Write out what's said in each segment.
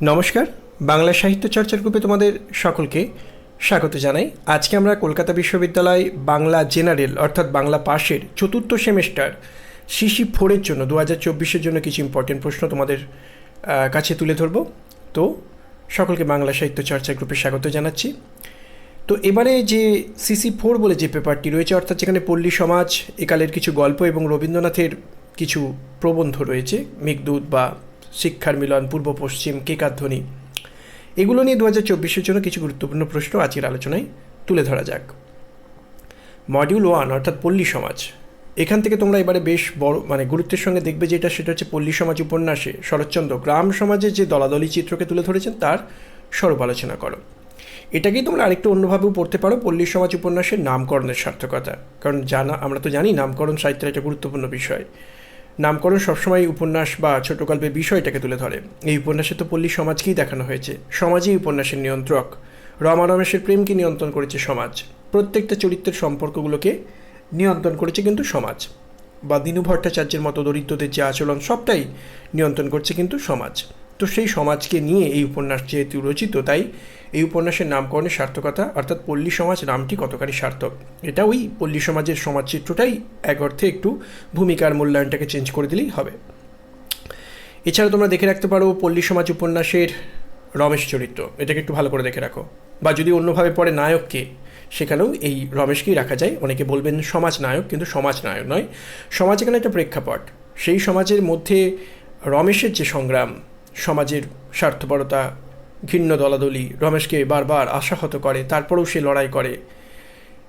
নমস্কার, বাংলা সাহিত্য চর্চার গ্রুপে তোমাদের সকলকে স্বাগত জানাই। আজকে আমরা কলকাতা বিশ্ববিদ্যালয় বাংলা জেনারেল, অর্থাৎ বাংলা পাশের চতুর্থ সেমেস্টার সিসি ফোরের জন্য দু হাজার চব্বিশের জন্য কিছু ইম্পর্টেন্ট প্রশ্ন তোমাদের কাছে তুলে ধরবো। তো সকলকে বাংলা সাহিত্য চর্চা গ্রুপে স্বাগত জানাচ্ছি। তো এবারে যে সিসি ফোর বলে যে পেপারটি রয়েছে, অর্থাৎ যেখানে পল্লী সমাজ, একালের কিছু গল্প এবং রবীন্দ্রনাথের কিছু প্রবন্ধ রয়েছে, মেঘদূত বা শিক্ষার মিলন, পূর্ব পশ্চিম কেকাধ্বনি এগুলো নিয়ে দু হাজার চব্বিশের জন্য কিছু গুরুত্বপূর্ণ প্রশ্ন আজকের আলোচনায় তুলে ধরা যাক। মডিউল ওয়ান অর্থাৎ পল্লী সমাজ। এখান থেকে তোমরা এবারে বেশ বড় মানে গুরুত্বের সঙ্গে দেখবে যেটা, সেটা হচ্ছে পল্লী সমাজ উপন্যাসে শরৎচন্দ্র গ্রাম সমাজের যে দলাদলি চিত্রকে তুলে ধরেছেন, তার স্বরূপ আলোচনা করো। এটাকেই তোমরা আরেকটু অন্যভাবেও পড়তে পারো, পল্লী সমাজ উপন্যাসের নামকরণের সার্থকতা। কারণ জানা, আমরা তো জানি নামকরণ সাহিত্যের একটা গুরুত্বপূর্ণ বিষয়। নামকরণ সবসময় উপন্যাস বা ছোট গল্পের বিষয়টাকে তুলে ধরে। এই উপন্যাসে তো পল্লী সমাজকেই দেখানো হয়েছে। সমাজই উপন্যাসের নিয়ন্ত্রক। রমা রমেশের প্রেমকে নিয়ন্ত্রণ করেছে সমাজ। প্রত্যেকটা চরিত্রের সম্পর্কগুলোকে নিয়ন্ত্রণ করেছে কিন্তু সমাজ। বা দীনু ভট্টাচার্যের মতো দরিদ্রদের যে আচরণ, সবটাই নিয়ন্ত্রণ করছে কিন্তু সমাজ। তো সেই সমাজকে নিয়ে এই উপন্যাস যেহেতু রচিত, তাই এই উপন্যাসের নামকরণের সার্থকতা, অর্থাৎ পল্লী সমাজ নামটি কতখানি সার্থক? এটা ওই পল্লী সমাজের সমাজ চিত্রটাই এক অর্থে একটু ভূমিকার মূল্যায়নটাকে চেঞ্জ করে দিলেই হবে। এছাড়া তোমরা দেখে রাখতে পারো পল্লী সমাজ উপন্যাসের রমেশ চরিত্র। এটাকে একটু ভালো করে দেখে রাখো। বা যদি অন্যভাবে পড়ে নায়ককে, সেখানেও এই রমেশকেই রাখা যায়। অনেকে বলবেন সমাজ নায়ক, কিন্তু সমাজ নায়ক নয়। সমাজ এখানে একটা প্রেক্ষাপট। সেই সমাজের মধ্যে রমেশের যে সংগ্রাম, সমাজের স্বার্থপরতা ঘৃণ্য দলাদলি। রমেশকে বারবার আশাহত করে, তারপরেও সে লড়াই করে।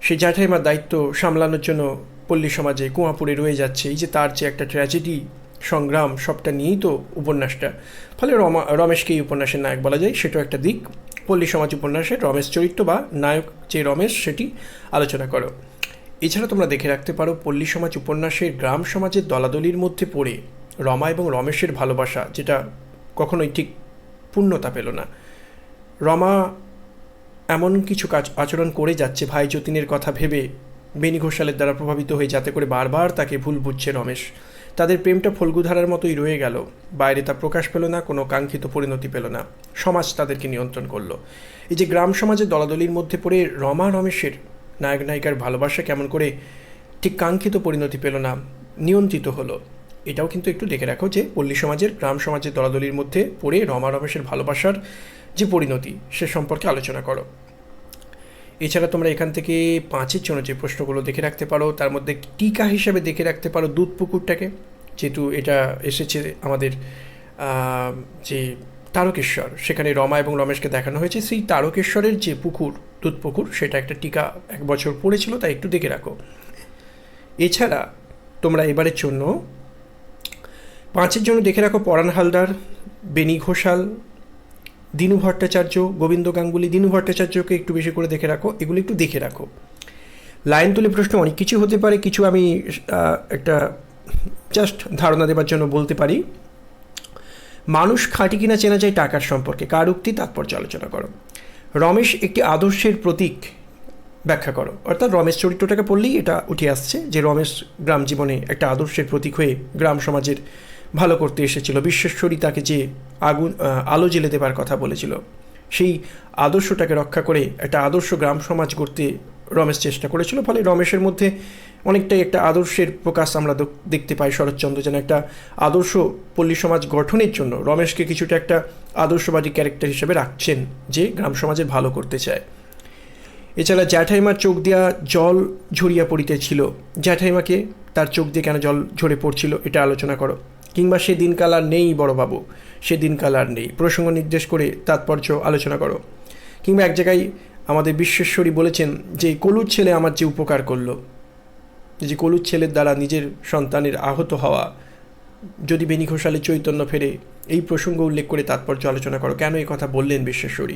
সে জ্যাঠাইমার দায়িত্ব সামলানোর জন্য পল্লী সমাজে কুয়াপুরে রয়ে যাচ্ছে। এই যে তার যে একটা ট্র্যাজেডি সংগ্রাম, সবটা নিয়েই তো উপন্যাসটা। ফলে রমা, রমেশকে এই উপন্যাসের নায়ক বলা যায়। সেটাও একটা দিক। পল্লী সমাজ উপন্যাসের রমেশ চরিত্র বা নায়ক যে রমেশ, সেটি আলোচনা করো। এছাড়া তোমরা দেখে রাখতে পারো, পল্লী সমাজ উপন্যাসের গ্রাম সমাজের দলাদলির মধ্যে পড়ে রমা এবং রমেশের ভালোবাসা, যেটা কখনোই ঠিক পূর্ণতা পেল না। রমা এমন কিছু কাজ আচরণ করে যাচ্ছে ভাই যতীনের কথা ভেবে বেনি ঘোষালের দ্বারা প্রভাবিত হয়ে যাতে করে বারবার তাকে ভুল বুঝছে রমেশ। তাদের প্রেমটা ফল্গুধারার মতোই রয়ে গেল। বাইরে তা প্রকাশ পেল না, কোনো কাঙ্ক্ষিত পরিণতি পেল না। সমাজ তাদেরকে নিয়ন্ত্রণ করল। এই যে গ্রাম সমাজে দলাদলির মধ্যে পড়ে রমা রমেশের নায়ক নায়িকার ভালোবাসা কেমন করে ঠিক কাঙ্ক্ষিত পরিণতি পেল না, নিয়ন্ত্রিত হলো। এটাও কিন্তু একটু দেখে রাখো যে পল্লী সমাজের, গ্রাম সমাজের দলাদলির মধ্যে পড়ে রমা রমেশের ভালোবাসার যে পরিণতি, সে সম্পর্কে আলোচনা করো। এছাড়া তোমরা এখান থেকে পাঁচের জন্য যে প্রশ্নগুলো দেখে রাখতে পারো, তার মধ্যে টিকা হিসাবে দেখে রাখতে পারো দুধ পুকুরটাকে। যেহেতু এটা এসেছে আমাদের যে তারকেশ্বর, সেখানে রমা এবং রমেশকে দেখানো হয়েছে। সেই তারকেশ্বরের যে পুকুর, দুধ পুকুর, সেটা একটা টিকা এক বছর পড়েছিল, তাই একটু দেখে রাখো। এছাড়া তোমরা এবারের জন্য পাঁচের জন্য দেখে রাখো পরাণ হালদার বেনি ঘোষাল, দিনু ভট্টাচার্য, গোবিন্দ গাঙ্গুলি। দিনু ভট্টাচার্যকে একটু বেশি করে দেখে রাখো, এগুলো একটু দেখে রাখো। লাইন তুলে প্রশ্ন, অনেক কিছু হতে পারে, কিছু আমি একটা জাস্ট ধারণা দেবার জন্য বলতে পারি। মানুষ খাঁটি কিনা চেনা যায় টাকার সম্পর্কে, কার উক্তি তাৎপর্য আলোচনা করো। রমেশ একটি আদর্শের প্রতীক ব্যাখ্যা করো, অর্থাৎ রমেশ চরিত্রটাকে পড়লেই এটা উঠে আসছে যে রমেশ গ্রাম জীবনে একটা আদর্শের প্রতীক হয়ে গ্রাম সমাজের ভালো করতে এসেছিল। বিশ্বেশ্বরী তাকে যে আগুন আলো জ্বেলে দেবার কথা বলেছিল, সেই আদর্শটাকে রক্ষা করে একটা আদর্শ গ্রাম সমাজ গড়তে রমেশ চেষ্টা করেছিল। ফলে রমেশের মধ্যে অনেকটাই একটা আদর্শের প্রকাশ আমরা দেখতে পাই শরৎচন্দ্র যেন একটা আদর্শ পল্লী সমাজ গঠনের জন্য রমেশকে কিছুটা একটা আদর্শবাদী ক্যারেক্টার হিসেবে রাখছেন যে গ্রাম সমাজের ভালো করতে চায়। এছাড়া জ্যাঠাইমার চোখ দিয়া জল ঝরিয়া পড়িতেছিল। জ্যাঠাইমাকে তার চোখ দিয়ে কেন জল ঝরে পড়ছিল, এটা আলোচনা করো। কিংবা সে দিনকাল আর নেই বড়বাবু সে দিনকাল আর নেই। প্রসঙ্গ নির্দেশ করে তাৎপর্য আলোচনা করো। কিংবা এক জায়গায় আমাদের বিশ্বেশ্বরী বলেছেন যে, কলুর ছেলে আমার যে উপকার করল, যে কলুর ছেলের দ্বারা নিজের সন্তানের আহত হওয়া, যদি বেনি ঘোষালে চৈতন্য ফেরে, এই প্রসঙ্গ উল্লেখ করে তাৎপর্য আলোচনা করো। কেন এই কথা বললেন বিশ্বেশ্বরী?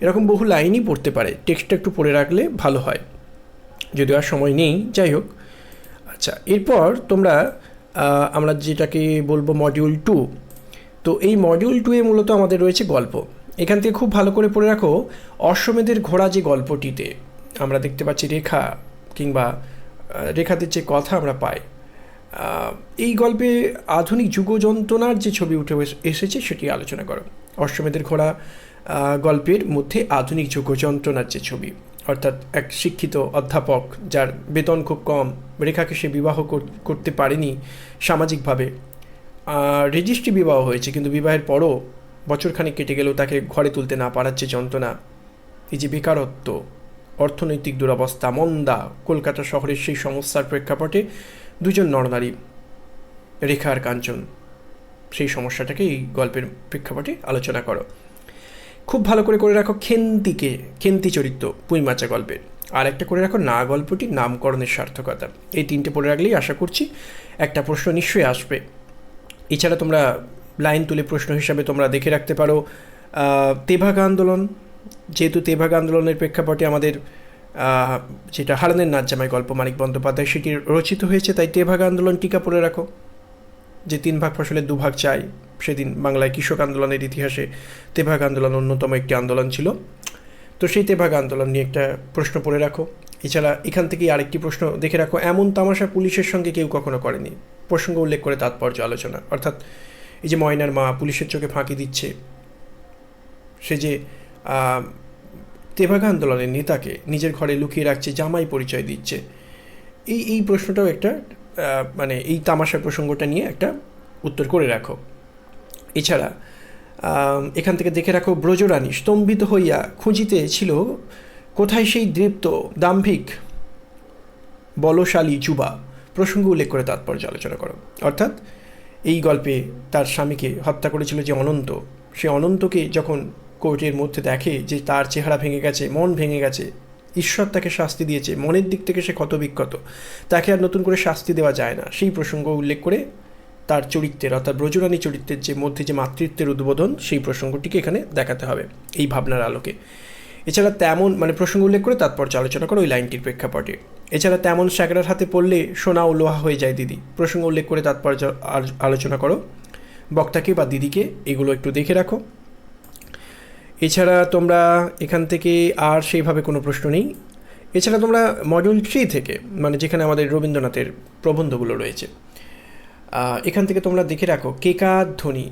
এরকম বহু লাইনই পড়তে পারে। টেক্সটটা একটু পড়ে রাখলে ভালো হয়। যদিও আর সময় নেই, যাই হোক। আচ্ছা এরপর তোমরা আমরা যেটাকে বলব মডিউল টু তো এই মডিউল টুয়ে মূলত আমাদের রয়েছে গল্প। এখান থেকে খুব ভালো করে পড়ে রাখো, অশ্বমেধের ঘোড়া যে গল্পটিতে আমরা দেখতে পাচ্ছি রেখা কিংবা রেখাদের যে কথা আমরা পাই এই গল্পে আধুনিক যুগ যন্ত্রণার যে ছবি উঠে এসেছে সেটি আলোচনা করো। অশ্বমেধের ঘোড়া গল্পের মধ্যে আধুনিক যুগ যন্ত্রণার যে ছবি, অর্থাৎ এক শিক্ষিত অধ্যাপক যার বেতন খুব কম রেখাকে সে বিবাহ করতে পারেনি সামাজিকভাবে। রেজিস্ট্রি বিবাহ হয়েছে, কিন্তু বিবাহের পরও বছরখানেক কেটে গেলেও তাকে ঘরে তুলতে না পারার যে যন্ত্রণা। এই যে বেকারত্ব, অর্থনৈতিক দুরবস্থা, মন্দা, কলকাতা শহরের সেই সমস্যার প্রেক্ষাপটে দুজন নরনারী, রেখা আর কাঞ্চন, সেই সমস্যাটাকে এই গল্পের প্রেক্ষাপটে আলোচনা করো। খুব ভালো করে করে রাখো খেন্তিকে, খেন্তি চরিত্র, পুইমাচা গল্পের। আর একটা করে রাখো, না গল্পটি নামকরণের সার্থকতা। এই তিনটে পড়ে রাখলেই আশা করছি একটা প্রশ্ন নিশ্চয়ই আসবে। এছাড়া তোমরা লাইন তুলে প্রশ্ন হিসাবে তোমরা দেখে রাখতে পারো তেভাগ আন্দোলন। যেহেতু তেভাগ আন্দোলনের প্রেক্ষাপটে আমাদের যেটা হারানের নাচ জামাই গল্প মানিক বন্দ্যোপাধ্যায়, সেটি রচিত হয়েছে, তাই তেভাগ আন্দোলন টিকা পড়ে রাখো। যে তিন ভাগ ফসলের দুভাগ চাই, সেদিন বাংলায় কৃষক আন্দোলনের ইতিহাসে তেভাগ আন্দোলন অন্যতম একটি আন্দোলন ছিল। তো সেই তেভাগ আন্দোলন নিয়ে একটা প্রশ্ন পড়ে রাখো। এছাড়া এখান থেকেই আরেকটি প্রশ্ন দেখে রাখো, এমন তামাশা পুলিশের সঙ্গে কেউ কখনো করেনি। প্রসঙ্গ উল্লেখ করে তাৎপর্য আলোচনা। অর্থাৎ এই যে ময়নার মা পুলিশের চোখে ফাঁকি দিচ্ছে, সে যে তেভাগা আন্দোলনের নেতাকে নিজের ঘরে লুকিয়ে রাখছে, জামাই পরিচয় দিচ্ছে, এই এই প্রশ্নটাও একটা মানে এই তামাশার প্রসঙ্গটা নিয়ে একটা উত্তর করে রাখো। এছাড়া এখান থেকে দেখে রাখো, ব্রজরানী স্তম্ভিত হইয়া খুঁজিতে ছিল, কোথায় সেই দৃপ্ত, দাম্ভিক, বলশালী যুবা? প্রসঙ্গ উল্লেখ করে তাৎপর্য আলোচনা করো। অর্থাৎ, এই গল্পে তার স্বামীকে হত্যা করেছিল যে অনন্ত। সে অনন্তকে যখন কোর্টের মধ্যে দেখে যে তার চেহারা ভেঙে গেছে, মন ভেঙে গেছে, ঈশ্বর তাকে শাস্তি দিয়েছে, মনের দিক থেকে সে ক্ষত বিক্ষত তাকে আর নতুন করে শাস্তি দেওয়া যায় না, সেই প্রসঙ্গ উল্লেখ করে তার চরিত্রের অর্থাৎ ব্রজরানী চরিত্রের যে মধ্যে যে মাতৃত্বের উদ্বোধন, সেই প্রসঙ্গটিকে এখানে দেখাতে হবে এই ভাবনার আলোকে। এছাড়া তেমন মানে প্রসঙ্গ উল্লেখ করে তাৎপর্য আলোচনা করো ওই লাইনটির প্রেক্ষাপটে। এছাড়া তেমন স্যাকরার হাতে পড়লে সোনা ও লোহা হয়ে যায় দিদি। প্রসঙ্গ উল্লেখ করে তাৎপর্য আলোচনা করো। বক্তাকে বা দিদিকে এগুলো একটু দেখে রাখো। এছাড়া তোমরা এখান থেকে আর সেইভাবে কোনো প্রশ্ন নেই। এছাড়া তোমরা মডিউল থ্রি থেকে মানে যেখানে আমাদের রবীন্দ্রনাথের প্রবন্ধগুলো রয়েছে। এখান থেকে তোমরা দেখে রাখো কেকার ধ্বনি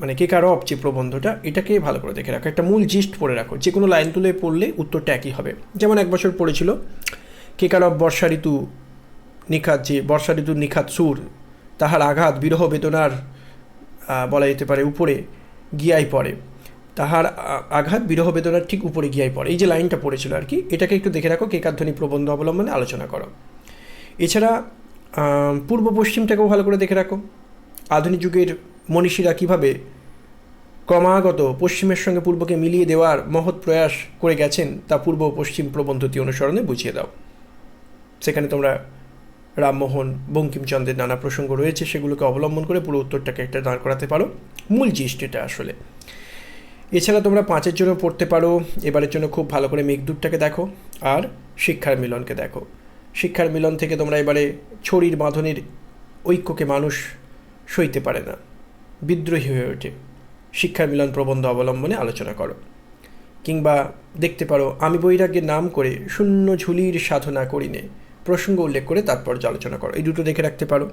মানে কেকার অফ যে প্রবন্ধটা, এটাকে ভালো করে দেখে রাখো। একটা মূল জিস্ট পড়ে রাখো, যে কোনো লাইন তুলে পড়লে উত্তরটা একই হবে। যেমন এক বছর পড়েছিল কেকার অফ বর্ষা ঋতু নিখাত, যে বর্ষা ঋতুর নিখাত সুর, তাহার আঘাত, বিরহ বেদনার বলা যেতে পারে উপরে গিয়াই পড়ে। তাহার আঘাত, বিরহ বেদনার ঠিক উপরে গিয়াই পড়ে। এই যে লাইনটা পড়েছিল আর কি, এটাকে একটু দেখে রাখো কেকার ধ্বনি প্রবন্ধ অবলম্বনে আলোচনা করো। এছাড়া পূর্ব পশ্চিমটাকেও ভালো করে দেখে রাখো। আধুনিক যুগের মনীষীরা কীভাবে ক্রমাগত পশ্চিমের সঙ্গে পূর্বকে মিলিয়ে দেওয়ার মহৎ প্রয়াস করে গেছেন, তা পূর্ব পশ্চিম প্রবন্ধটি অনুসরণে বুঝিয়ে দাও। সেখানে তোমরা রামমোহন, বঙ্কিমচন্দ্রের নানা প্রসঙ্গ রয়েছে, সেগুলোকে অবলম্বন করে পুরো উত্তরটাকে একটা দাঁড় করাতে পারো। মূল জিস্ট এটা আসলে। এছাড়া তোমরা পাঁচের জন্য পড়তে পারো, এবারের জন্য খুব ভালো করে মেঘদূতটাকে দেখো, আর শিক্ষার মিলনকে দেখো। শিক্ষার মিলন থেকে তোমরা এবারে ছড়ির বাঁধনের ঐক্যকে মানুষ সইতে পারে না। বিদ্রোহী হয়ে ওঠে। শিক্ষার মিলন প্রবন্ধ অবলম্বনে আলোচনা করো। কিংবা দেখতে পারো, আমি বৈরাগ্যের নাম করে শূন্য ঝুলির সাধনা করিনে। প্রসঙ্গ উল্লেখ করে তারপর আলোচনা করো। এই দুটো দেখে রাখতে পারো।